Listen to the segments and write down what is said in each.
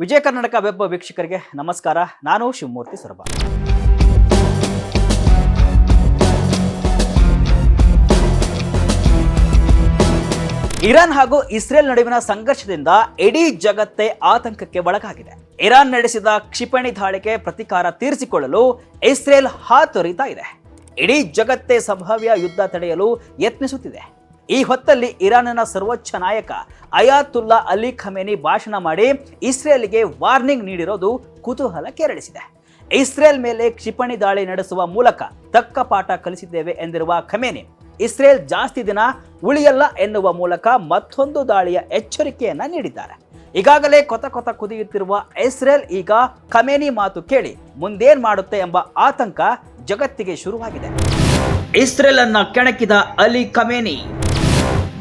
Vijaya Karnataka web ವೀಕ್ಷಕರಿಗೆ ನಮಸ್ಕಾರ. ನಾನು ಶಿವಮೂರ್ತಿ ಸೊರಬ. ಇರಾನ್ ಹಾಗೂ ಇಸ್ರೇಲ್ ನಡುವಿನ ಸಂಘರ್ಷದಿಂದ ಇಡೀ ಜಗತ್ತೇ ಆತಂಕಕ್ಕೆ ಒಳಗಾಗಿದೆ. ಇರಾನ್ ನಡೆಸಿದ ಕ್ಷಿಪಣಿ ದಾಳಿಗೆ ಪ್ರತಿಕಾರ ತೀರಿಸಿಕೊಳ್ಳಲು ಇಸ್ರೇಲ್ ಹಾತೊರಿತಾ ಇದೆ. ಇಡೀ ಜಗತ್ತೇ ಸಂಭಾವ್ಯ ಯುದ್ಧ ತಡೆಯಲು ಯತ್ನಿಸುತ್ತಿದೆ. ಈ ಹೊತ್ತಲ್ಲಿ ಇರಾನ್ನ ಸರ್ವೋಚ್ಚ ನಾಯಕ ಅಯಾತುಲ್ಲಾ ಅಲಿ ಖಮೇನಿ ಭಾಷಣ ಮಾಡಿ ಇಸ್ರೇಲ್ಗೆ ವಾರ್ನಿಂಗ್ ನೀಡಿರೋದು ಕುತೂಹಲ ಕೆರಳಿಸಿದೆ. ಇಸ್ರೇಲ್ ಮೇಲೆ ಕ್ಷಿಪಣಿ ದಾಳಿ ನಡೆಸುವ ಮೂಲಕ ತಕ್ಕ ಪಾಠ ಕಲಿಸಿದ್ದೇವೆ ಎಂದಿರುವ ಖಮೇನಿ, ಇಸ್ರೇಲ್ ಜಾಸ್ತಿ ದಿನ ಉಳಿಯಲ್ಲ ಎನ್ನುವ ಮೂಲಕ ಮತ್ತೊಂದು ದಾಳಿಯ ಎಚ್ಚರಿಕೆಯನ್ನ ನೀಡಿದ್ದಾರೆ. ಈಗಾಗಲೇ ಕೊತ ಕೊತ ಕುದಿಯುತ್ತಿರುವ ಇಸ್ರೇಲ್ ಈಗ ಖಮೇನಿ ಮಾತು ಕೇಳಿ ಮುಂದೇನ್ ಮಾಡುತ್ತೆ ಎಂಬ ಆತಂಕ ಜಗತ್ತಿಗೆ ಶುರುವಾಗಿದೆ. ಇಸ್ರೇಲ್ ಅನ್ನ ಕೆಣಕಿದ ಅಲಿ ಖಮೇನಿ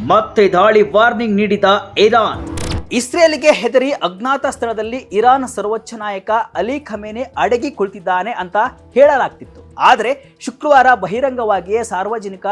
ಮತ್ತೆ ದಾಳಿ ವಾರ್ನಿಂಗ್ ನೀಡಿದ ಇರಾನ್. ಇಸ್ರೇಲ್ಗೆ ಹೆದರಿ ಅಜ್ಞಾತ ಸ್ಥಳದಲ್ಲಿ ಇರಾನ್ ಸರ್ವೋಚ್ಚ ನಾಯಕ ಅಲಿ ಖಮೇನೆ ಅಡಗಿ ಕುಳಿತಿದ್ದಾನೆ ಅಂತ ಹೇಳಲಾಗ್ತಿತ್ತು. ಆದರೆ ಶುಕ್ರವಾರ ಬಹಿರಂಗವಾಗಿಯೇ ಸಾರ್ವಜನಿಕ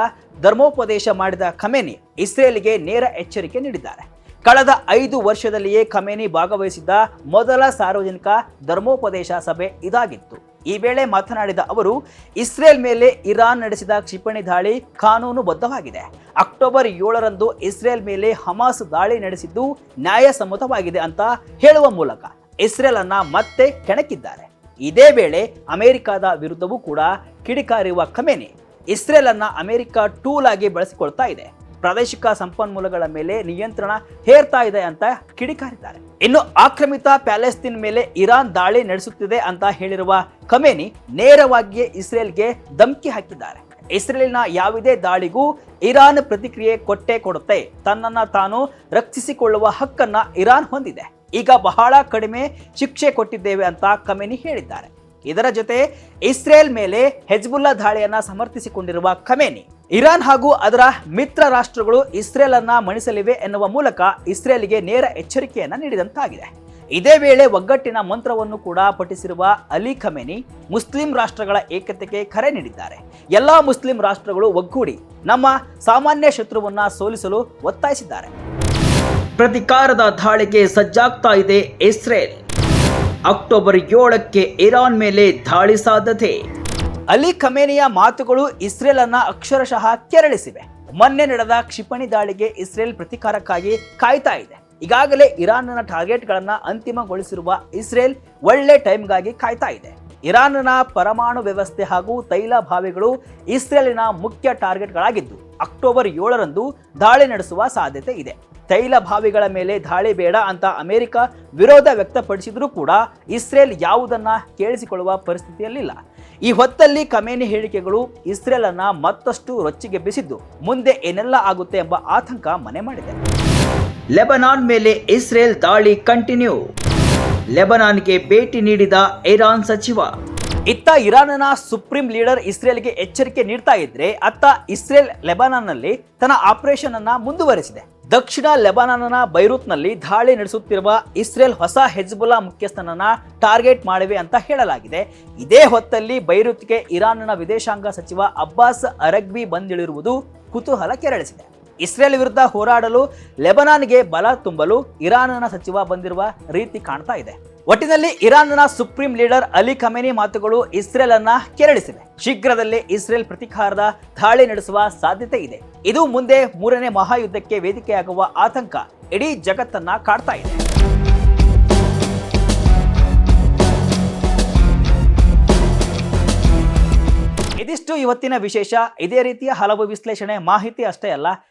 ಧರ್ಮೋಪದೇಶ ಮಾಡಿದ ಖಮೇನಿ ಇಸ್ರೇಲ್ಗೆ ನೇರ ಎಚ್ಚರಿಕೆ ನೀಡಿದ್ದಾರೆ. ಕಳೆದ ಐದು ವರ್ಷದಲ್ಲಿಯೇ ಖಮೇನಿ ಭಾಗವಹಿಸಿದ್ದ ಮೊದಲ ಸಾರ್ವಜನಿಕ ಧರ್ಮೋಪದೇಶ ಸಭೆ ಇದಾಗಿತ್ತು. ಈ ವೇಳೆ ಮಾತನಾಡಿದ ಅವರು, ಇಸ್ರೇಲ್ ಮೇಲೆ ಇರಾನ್ ನಡೆಸಿದ ಕ್ಷಿಪಣಿ ದಾಳಿ ಕಾನೂನುಬದ್ಧವಾಗಿದೆ ಅಕ್ಟೋಬರ್ ಏಳರಂದು ಇಸ್ರೇಲ್ ಮೇಲೆ ಹಮಾಸ್ ದಾಳಿ ನಡೆಸಿದ್ದು ನ್ಯಾಯಸಮ್ಮತವಾಗಿದೆ ಅಂತ ಹೇಳುವ ಮೂಲಕ ಇಸ್ರೇಲ್ ಅನ್ನ ಮತ್ತೆ ಕೆಣಕಿದ್ದಾರೆ. ಇದೇ ವೇಳೆ ಅಮೆರಿಕದ ವಿರುದ್ಧವೂ ಕೂಡ ಕಿಡಿಕಾರಿರುವ ಖಮೇನಿ ಇಸ್ರೇಲ್ ಅನ್ನ ಅಮೆರಿಕ ಟೂಲ್ ಆಗಿ ಬಳಸಿಕೊಳ್ತಾ ಇದೆ. ಪ್ರಾದೇಶಿಕ ಸಂಪನ್ಮೂಲಗಳ ಮೇಲೆ ನಿಯಂತ್ರಣ ಹೇರ್ತಾ ಇದೆ ಅಂತ ಕಿಡಿಕಾರಿದ್ದಾರೆ. ಇನ್ನು ಆಕ್ರಮಿತ ಪ್ಯಾಲೆಸ್ತೀನ್ ಮೇಲೆ ಇರಾನ್ ದಾಳಿ ನಡೆಸುತ್ತಿದೆ ಅಂತ ಹೇಳಿರುವ ಖಮೇನಿ ನೇರವಾಗಿಯೇ ಇಸ್ರೇಲ್ಗೆ ಧಮಕಿ ಹಾಕಿದ್ದಾರೆ. ಇಸ್ರೇಲ್ನ ಯಾವುದೇ ದಾಳಿಗೂ ಇರಾನ್ ಪ್ರತಿಕ್ರಿಯೆ ಕೊಟ್ಟೇ ಕೊಡುತ್ತೆ. ತನ್ನನ್ನ ತಾನು ರಕ್ಷಿಸಿಕೊಳ್ಳುವ ಹಕ್ಕನ್ನ ಇರಾನ್ ಹೊಂದಿದೆ. ಈಗ ಬಹಳ ಕಡಿಮೆ ಶಿಕ್ಷೆ ಕೊಟ್ಟಿದ್ದೇವೆ ಅಂತ ಖಮೇನಿ ಹೇಳಿದ್ದಾರೆ. ಇದರ ಜೊತೆ ಇಸ್ರೇಲ್ ಮೇಲೆ ಹೆಜ್ಬುಲ್ಲಾ ದಾಳಿಯನ್ನ ಸಮರ್ಥಿಸಿಕೊಂಡಿರುವ ಖಮೇನಿ ಇರಾನ್ ಹಾಗೂ ಅದರ ಮಿತ್ರ ರಾಷ್ಟ್ರಗಳು ಇಸ್ರೇಲ್ ಅನ್ನ ಮಣಿಸಲಿವೆ ಎನ್ನುವ ಮೂಲಕ ಇಸ್ರೇಲ್ಗೆ ನೇರ ಎಚ್ಚರಿಕೆಯನ್ನ ನೀಡಿದಂತಾಗಿದೆ. ಇದೇ ವೇಳೆ ಒಗ್ಗಟ್ಟಿನ ಮಂತ್ರವನ್ನು ಕೂಡ ಪಠಿಸಿರುವ ಅಲಿ ಖಮೇನಿ ಮುಸ್ಲಿಂ ರಾಷ್ಟ್ರಗಳ ಏಕತೆಗೆ ಕರೆ ನೀಡಿದ್ದಾರೆ. ಎಲ್ಲಾ ಮುಸ್ಲಿಂ ರಾಷ್ಟ್ರಗಳು ಒಗ್ಗೂಡಿ ನಮ್ಮ ಸಾಮಾನ್ಯ ಶತ್ರುವನ್ನ ಸೋಲಿಸಲು ಒತ್ತಾಯಿಸಿದ್ದಾರೆ. ಪ್ರತಿಕಾರದ ದಾಳಿಗೆ ಸಜ್ಜಾಗ್ತಾ ಇದೆ ಇಸ್ರೇಲ್. ಅಕ್ಟೋಬರ್ ಏಳಕ್ಕೆ ಇರಾನ್ ಮೇಲೆ ದಾಳಿ ಸಾಧ್ಯತೆ. ಅಲಿ ಖಮೇನಿಯ ಮಾತುಗಳು ಇಸ್ರೇಲ್ ಅನ್ನ ಅಕ್ಷರಶಃ ಕೆರಳಿಸಿವೆ. ಮೊನ್ನೆ ನಡೆದ ಕ್ಷಿಪಣಿ ದಾಳಿಗೆ ಇಸ್ರೇಲ್ ಪ್ರತಿಕಾರಕ್ಕಾಗಿ ಕಾಯ್ತಾ ಇದೆ. ಈಗಾಗಲೇ ಇರಾನ್ನ ಟಾರ್ಗೆಟ್ಗಳನ್ನ ಅಂತಿಮಗೊಳಿಸಿರುವ ಇಸ್ರೇಲ್ ಒಳ್ಳೆ ಟೈಮ್ಗಾಗಿ ಕಾಯ್ತಾ ಇದೆ. ಇರಾನ್ನ ಪರಮಾಣು ವ್ಯವಸ್ಥೆ ಹಾಗೂ ತೈಲ ಭಾವಿಗಳು ಇಸ್ರೇಲಿನ ಮುಖ್ಯ ಟಾರ್ಗೆಟ್ಗಳಾಗಿದ್ದು, ಅಕ್ಟೋಬರ್ ಏಳರಂದು ದಾಳಿ ನಡೆಸುವ ಸಾಧ್ಯತೆ ಇದೆ. ತೈಲ ಭಾವಿಗಳ ಮೇಲೆ ದಾಳಿ ಬೇಡ ಅಂತ ಅಮೆರಿಕ ವಿರೋಧ ವ್ಯಕ್ತಪಡಿಸಿದರೂ ಕೂಡ ಇಸ್ರೇಲ್ ಯಾವುದನ್ನ ಕೇಳಿಸಿಕೊಳ್ಳುವ ಪರಿಸ್ಥಿತಿಯಲ್ಲಿಲ್ಲ. ಈ ಹೊತ್ತಲ್ಲಿ ಕಮೇನಿ ಹೇಳಿಕೆಗಳು ಇಸ್ರೇಲ್ ಅನ್ನ ಮತ್ತಷ್ಟು ರೊಚ್ಚಿಗೆಬ್ಬಿಸಿದ್ದು, ಮುಂದೆ ಏನೆಲ್ಲ ಆಗುತ್ತೆ ಎಂಬ ಆತಂಕ ಮನೆ ಮಾಡಿದೆ. ಲೆಬನಾನ್ ಮೇಲೆ ಇಸ್ರೇಲ್ ದಾಳಿ ಕಂಟಿನ್ಯೂ. ಲೆಬನಾನ್ಗೆ ಭೇಟಿ ನೀಡಿದ ಇರಾನ್ ಸಚಿವ. ಇತ್ತ ಇರಾನ್ನ ಸುಪ್ರೀಂ ಲೀಡರ್ ಇಸ್ರೇಲ್ಗೆ ಎಚ್ಚರಿಕೆ ನೀಡ್ತಾ ಇದ್ರೆ ಅತ್ತ ಇಸ್ರೇಲ್ ಲೆಬನಾನ್ನಲ್ಲಿ ತನ್ನ ಆಪರೇಷನ್ ಅನ್ನ ಮುಂದುವರೆಸಿದೆ. ದಕ್ಷಿಣ ಲೆಬನಾನ್ನ ಬೈರೂತ್ನಲ್ಲಿ ದಾಳಿ ನಡೆಸುತ್ತಿರುವ ಇಸ್ರೇಲ್ ಹೊಸ ಹೆಜ್ಬುಲ್ಲಾ ಮುಖ್ಯಸ್ಥನನ್ನ ಟಾರ್ಗೆಟ್ ಮಾಡಿವೆ ಅಂತ ಹೇಳಲಾಗಿದೆ. ಇದೇ ಹೊತ್ತಲ್ಲಿ ಬೈರೂತ್ಗೆ ಇರಾನ್ನ ವಿದೇಶಾಂಗ ಸಚಿವ ಅಬ್ಬಾಸ್ ಅರಗ್ಬಿ ಬಂದಿಳಿರುವುದು ಕುತೂಹಲ ಕೆರಳಿಸಿದೆ. ಇಸ್ರೇಲ್ ವಿರುದ್ಧ ಹೋರಾಡಲು ಲೆಬನಾನ್ಗೆ ಬಲ ತುಂಬಲು ಇರಾನ್ನ ಸಚಿವ ಬಂದಿರುವ ರೀತಿ ಕಾಣ್ತಾ ಇದೆ. ಒಟ್ಟಿನಲ್ಲಿ ಇರಾನ್ನ ಸುಪ್ರೀಂ ಲೀಡರ್ ಅಲಿ ಖಮೇನಿ ಮಾತುಗಳು ಇಸ್ರೇಲ್ ಅನ್ನ ಕೆರಳಿಸಿವೆ. ಶೀಘ್ರದಲ್ಲೇ ಇಸ್ರೇಲ್ ಪ್ರತಿಕಾರದ ದಾಳಿ ನಡೆಸುವ ಸಾಧ್ಯತೆ ಇದೆ. ಇದು ಮುಂದೆ ಮೂರನೇ ಮಹಾಯುದ್ಧಕ್ಕೆ ವೇದಿಕೆಯಾಗುವ ಆತಂಕ ಇಡೀ ಜಗತ್ತನ್ನ ಕಾಡ್ತಾ ಇದೆ. ಇದಿಷ್ಟು ಇವತ್ತಿನ ವಿಶೇಷ. ಇದೇ ರೀತಿಯ ಹಲವು ವಿಶ್ಲೇಷಣೆ ಮಾಹಿತಿ ಅಷ್ಟೇ ಅಲ್ಲ